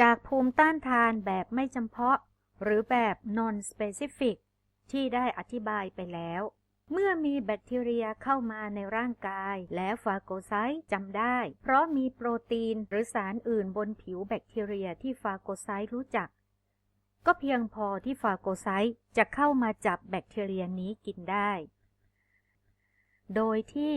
จากภูมิต้านทานแบบไม่จำเพาะ หรือแบบ non-specific ที่ได้อธิบายไปแล้ว เมื่อมีแบคทีเรียเข้ามาในร่างกาย และฟาโกไซต์จำได้ เพราะมีโปรตีนหรือสารอื่นบนผิวแบคทีเรียที่ฟาโกไซต์รู้จัก ก็เพียงพอที่ฟาโกไซต์จะเข้ามาจับแบคทีเรียนี้กินได้ โดยที่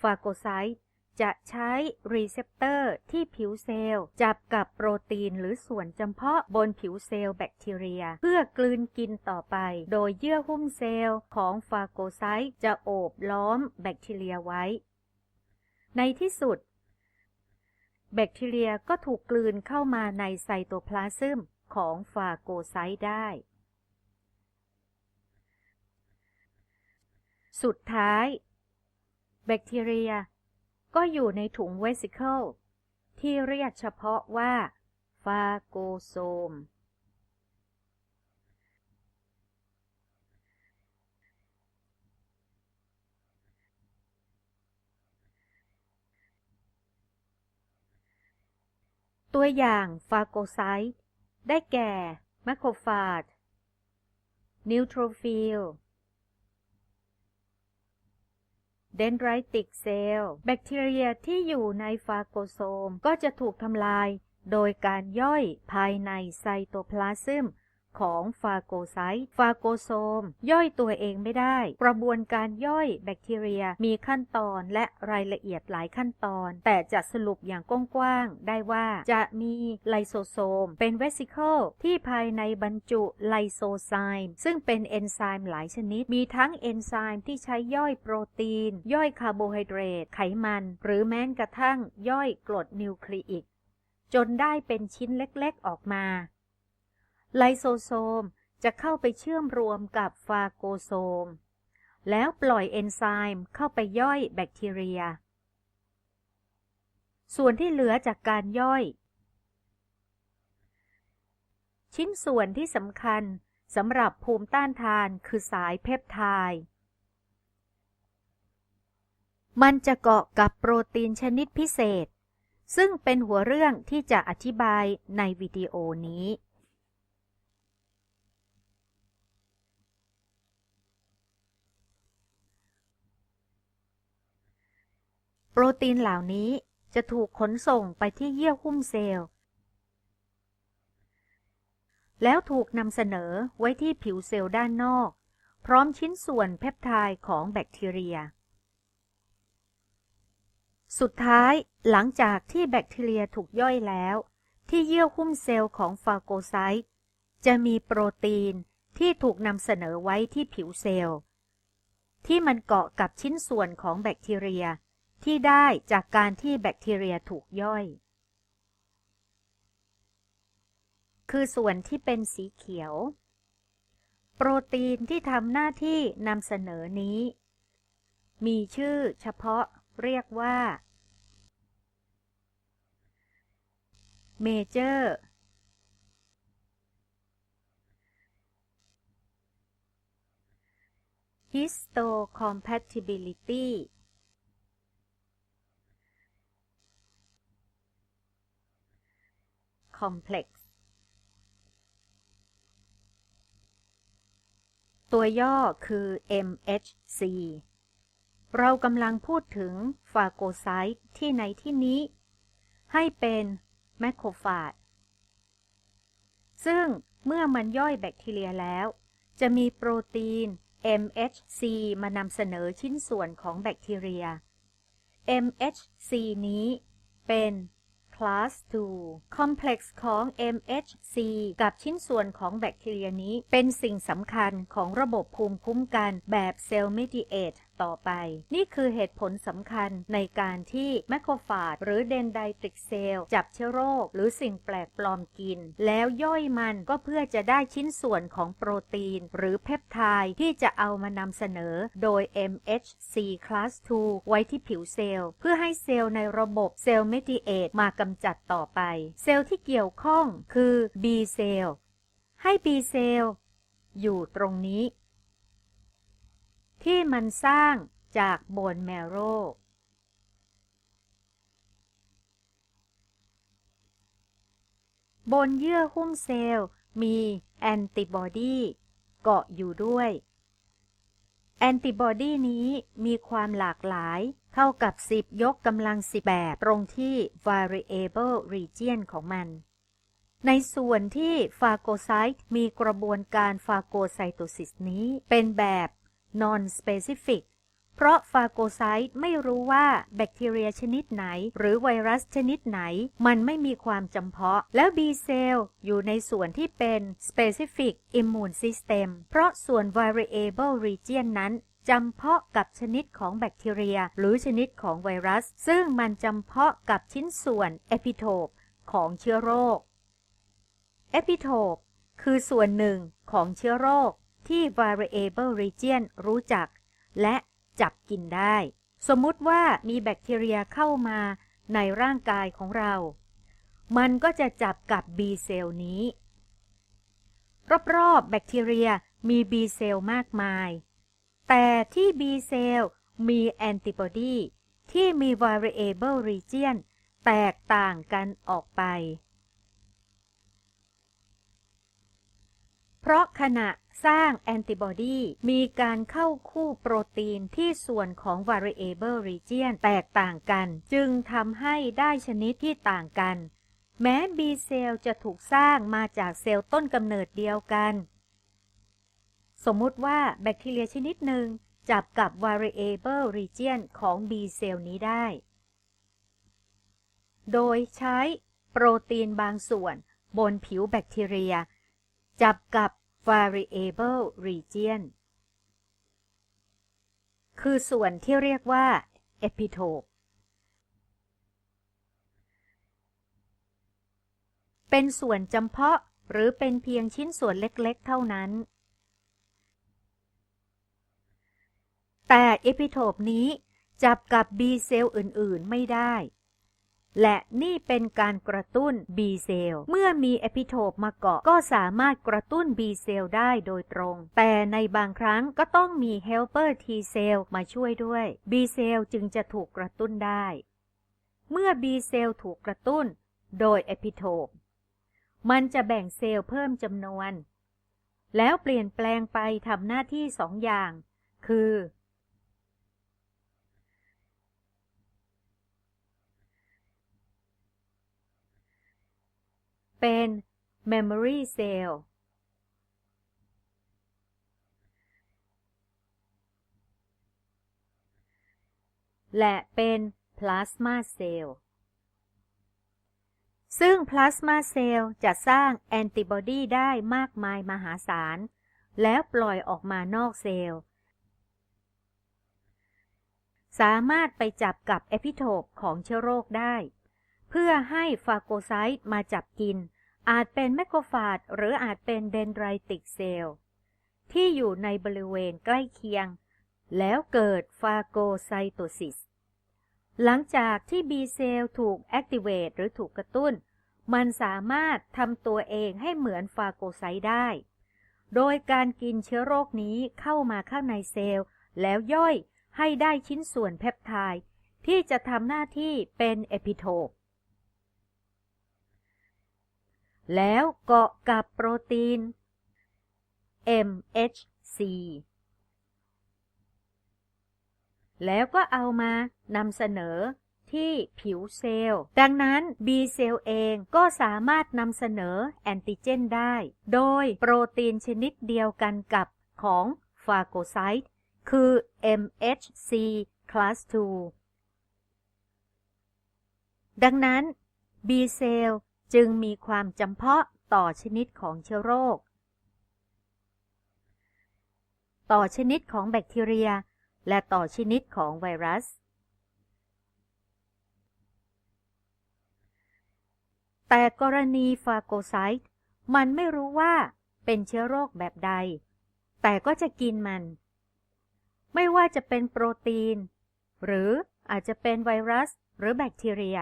ฟาโกไซต์ จะใช้รีเซพเตอร์ที่ผิวเซลล์ จับกับโปรตีนหรือส่วนจำเพาะบนผิวเซลล์แบคทีเรีย เพื่อกลืนกินต่อไป โดยเยื่อหุ้มเซลล์ของฟาโกไซต์จะโอบล้อมแบคทีเรียไว้ ในที่สุด แบคทีเรียก็ถูกกลืนเข้ามาในไซโตพลาซึมของฟาโกไซต์ได้ สุดท้าย แบคทีเรีย ก็อยู่ในถุงเวสิเคิลที่เรียกเฉพาะว่าฟาโกโซม ตัวอย่างฟาโกไซต์ได้แก่แมคโครฟาจนิวโทรฟิล เดนไรติกเซลล์แบคทีเรียที่อยู่ในฟาโกโซมก็จะถูกทำลายโดยการย่อยภายในไซโตพลาซึม ของฟาโกไซต์ ฟาโกโซม ย่อยตัวเองไม่ได้ กระบวนการย่อยแบคทีเรียมีขั้นตอนและรายละเอียดหลายขั้นตอน แต่จะสรุปอย่างกว้างๆได้ว่าจะมีไลโซโซม เป็นเวสิเคิลที่ภายในบรรจุไลโซไซม์ซึ่งเป็นเอนไซม์หลายชนิด มีทั้งเอนไซม์ที่ใช้ย่อยโปรตีน ย่อยคาร์โบไฮเดรต ไขมัน หรือแม้กระทั่งย่อยกรดนิวคลีอิกจนได้เป็นชิ้นเล็กๆออกมา ไลโซโซมจะเข้าไปเชื่อมรวมกับฟาโกโซม แล้วปล่อยเอนไซม์เข้าไปย่อยแบคทีเรีย ส่วนที่เหลือจากการย่อย ชิ้นส่วนที่สำคัญสำหรับภูมิต้านทานคือสายเพปไทด์มันจะเกาะกับโปรตีนชนิดพิเศษ ซึ่งเป็นหัวเรื่องที่จะอธิบายในวิดีโอนี้ โปรตีนเหล่านี้จะถูกขนส่งไปที่เยื่อหุ้มเซลล์ แล้วถูกนำเสนอไว้ที่ผิวเซลล์ด้านนอก พร้อมชิ้นส่วนเพปไทด์ของแบคทีเรีย สุดท้ายหลังจากที่แบคทีเรียถูกย่อยแล้ว ที่เยื่อหุ้มเซลล์ของฟาโกไซต์จะมีโปรตีนที่ถูกนำเสนอไว้ที่ผิวเซลล์ ที่มันเกาะกับชิ้นส่วนของแบคทีเรีย ที่ได้จากการที่แบคทีเรียถูกย่อย คือส่วนที่เป็นสีเขียว โปรตีนที่ทำหน้าที่นำเสนอนี้ มีชื่อเฉพาะเรียกว่า Major histocompatibility complex ตัวย่อคือ MHC เรากำลังพูดถึงฟาโกไซต์ที่ในที่นี้ ให้เป็นแมคโครฟาจซึ่งเมื่อมันย่อยแบคทีเรียแล้ว จะมีโปรตีน MHC มานำเสนอชิ้นส่วนของแบคทีเรีย MHC นี้เป็น class 2 complex ของ MHC กับชิ้นส่วนของแบคทีเรียนี้ เป็นสิ่งสำคัญของระบบภูมิคุ้มกันแบบเซลล์ mediate ต่อไป นี่คือเหตุผลสำคัญในการที่แมคโครฟาจหรือเดนไดตริกเซลจับเชื้อโรค หรือสิ่งแปลกปลอมกิน แล้วย่อยมันก็เพื่อจะได้ชิ้นส่วนของโปรตีน หรือเพปไทด์ที่จะเอามานำเสนอโดย MHC class 2 ไว้ที่ผิวเซลล์ เพื่อให้เซลล์ในระบบเซลล์เมดิเอตมากำจัดต่อไป เซลล์ที่เกี่ยวข้องคือ B เซลล์ให้ B เซลล์อยู่ตรงนี้ ที่มันสร้างจากโบนแมโรบนเยื่อหุ้มเซลล์ มีแอนติบอดีเกาะอยู่ด้วย แอนติบอดีนี้มีความหลากหลายเท่ากับ 10 ยกกำลัง 10 แบบตรงที่ variable region ของมัน ในส่วนที่ฟาโกไซต์มีกระบวนการฟาโกไซโตซิสนี้เป็นแบบ non-specific เพราะฟาโกไซต์ไม่รู้ว่าแบคทีเรียชนิดไหน หรือไวรัสชนิดไหน มันไม่มีความจำเพาะ แล้ว B เซลล์อยู่ในส่วนที่เป็น specific immune system เพราะส่วน variable region นั้นจำเพาะกับชนิดของแบคทีเรีย หรือชนิดของไวรัส ซึ่งมันจำเพาะกับชิ้นส่วน epitope ของเชื้อโรค epitope คือส่วนหนึ่งของเชื้อโรค ที่ variable region รู้จัก และจับกินได้ สมมุติว่ามีแบคทีเรียเข้ามาในร่างกายของเรา มันก็จะจับกับ B เซลล์นี้ รอบๆแบคทีเรียมี B เซลล์มากมาย แต่ที่ B เซลล์มีแอนติบอดีที่มี variable region แตกต่างกันออกไป เพราะขณะสร้างแอนติบอดีมีการเข้าคู่โปรตีนที่ส่วนของ variable region แตกต่างกัน จึงทำให้ได้ชนิดที่ต่างกัน แม้ B เซลล์จะถูกสร้างมาจากเซลล์ต้นกำเนิดเดียวกัน สมมุติว่าแบคทีเรียชนิดหนึ่งจับกับ variable region ของ B เซลล์นี้ได้ โดยใช้โปรตีนบางส่วนบนผิวแบคทีเรีย จับกับ variable region คือส่วนที่เรียกว่า epitope เป็นส่วนจำเพาะหรือเป็นเพียงชิ้นส่วนเล็กๆ เท่านั้น แต่ epitope นี้จับกับ B เซลล์อื่น ๆ ไม่ได้ และนี่เป็นการกระตุ้น B เซลล์เมื่อมีเอพิโทปมาเกาะก็สามารถกระตุ้น B เซลล์ได้โดยตรง แต่ในบางครั้งก็ต้องมี helper T เซลล์มาช่วยด้วย B เซลล์จึงจะถูกกระตุ้นได้ เมื่อ B เซลล์ถูกกระตุ้น โดยเอพิโทปมันจะแบ่งเซลล์เพิ่มจำนวน แล้วเปลี่ยนแปลงไปทำหน้าที่สองอย่าง คือ เป็น memory cell และเป็น plasma cell ซึ่ง plasma cell จะสร้างแอนติบอดีได้มากมายมหาศาล แล้วปล่อยออกมานอกเซลล์ สามารถไปจับกับเอพิโทปของเชื้อโรคได้ เพื่อให้ฟาโกไซต์มาจับกิน อาจเป็นแมคโครฟาจหรืออาจเป็นเดนไดรติกเซลล์ที่อยู่ในบริเวณใกล้เคียง แล้วเกิดฟาโกไซโตซิส หลังจากที่ B เซลล์ถูกแอคทีเวตหรือถูกกระตุ้น มันสามารถทำตัวเองให้เหมือนฟาโกไซต์ได้ โดยการกินเชื้อโรคนี้เข้ามาข้างในเซลล์ แล้วย่อยให้ได้ชิ้นส่วนเพปไทด์ที่จะทำหน้าที่เป็นเอพิโทป แล้วเกาะกับโปรตีน MHC แล้วก็เอามานำเสนอที่ผิวเซลล์ ดังนั้น B เซลล์เองก็สามารถนำเสนอแอนติเจนได้ โดยโปรตีนชนิดเดียวกันกับของฟาโกไซต์ คือ MHC class 2 ดังนั้น B เซลล์ จึงมีความจำเพาะต่อชนิดของเชื้อโรค ต่อชนิดของแบคทีเรีย และต่อชนิดของไวรัส แต่กรณีฟาโกไซต์มันไม่รู้ว่าเป็นเชื้อโรคแบบใด แต่ก็จะกินมัน ไม่ว่าจะเป็นโปรตีน หรืออาจจะเป็นไวรัสหรือแบคทีเรีย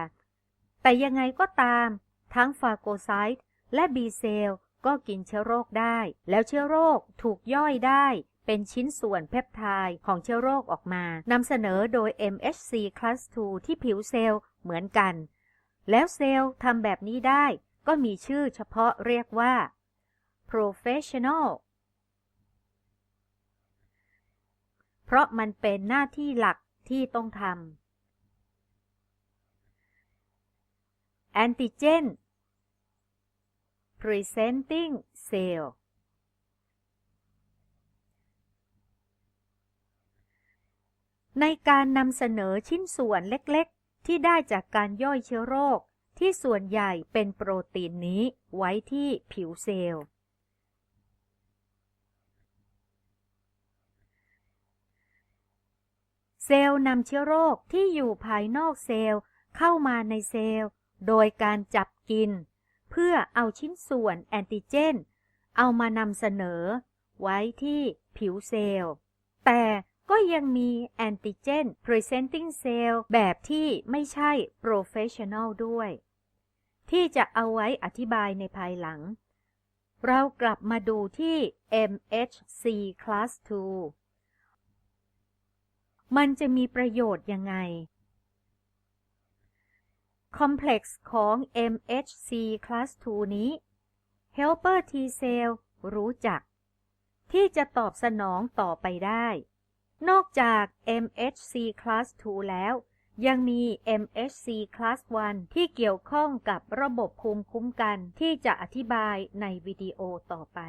แต่ยังไงก็ตาม ทั้งฟาโกไซต์และบีเซลก็กินเชื้อโรคได้ แล้วเชื้อโรคถูกย่อยได้ เป็นชิ้นส่วนเพปไทด์ของเชื้อโรคออกมานำเสนอโดย MHC class 2 ที่ผิวเซลล์เหมือนกัน แล้วเซลล์ทำแบบนี้ได้ ก็มีชื่อเฉพาะเรียกว่า professional เพราะมันเป็นหน้าที่หลักที่ต้องทำ antigen presenting cell ในการนำเสนอชิ้นส่วนเล็กๆ ที่ได้จากการย่อยเชื้อโรค ที่ส่วนใหญ่เป็นโปรตีนนี้ไว้ที่ผิวเซลล์ เซลล์นำเชื้อโรคที่อยู่ภายนอกเซลล์เข้ามาในเซลล์ โดยการจับกิน เพื่อเอาชิ้นส่วนแอนติเจน เอามานำเสนอ ไว้ที่ผิวเซลล์ แต่ก็ยังมีแอนติเจน presenting cell แบบที่ไม่ใช่ professional ด้วย ที่จะเอาไว้อธิบายในภายหลัง เรากลับมาดูที่ MHC class 2 มันจะมีประโยชน์ยังไง complex ของ MHC class 2 นี้ helper T cell รู้จัก ที่จะตอบสนองต่อไปได้ นอกจาก MHC class 2 แล้ว ยังมี MHC class 1 ที่เกี่ยวข้องกับระบบภูมิคุ้มกันที่จะอธิบายในวิดีโอต่อไป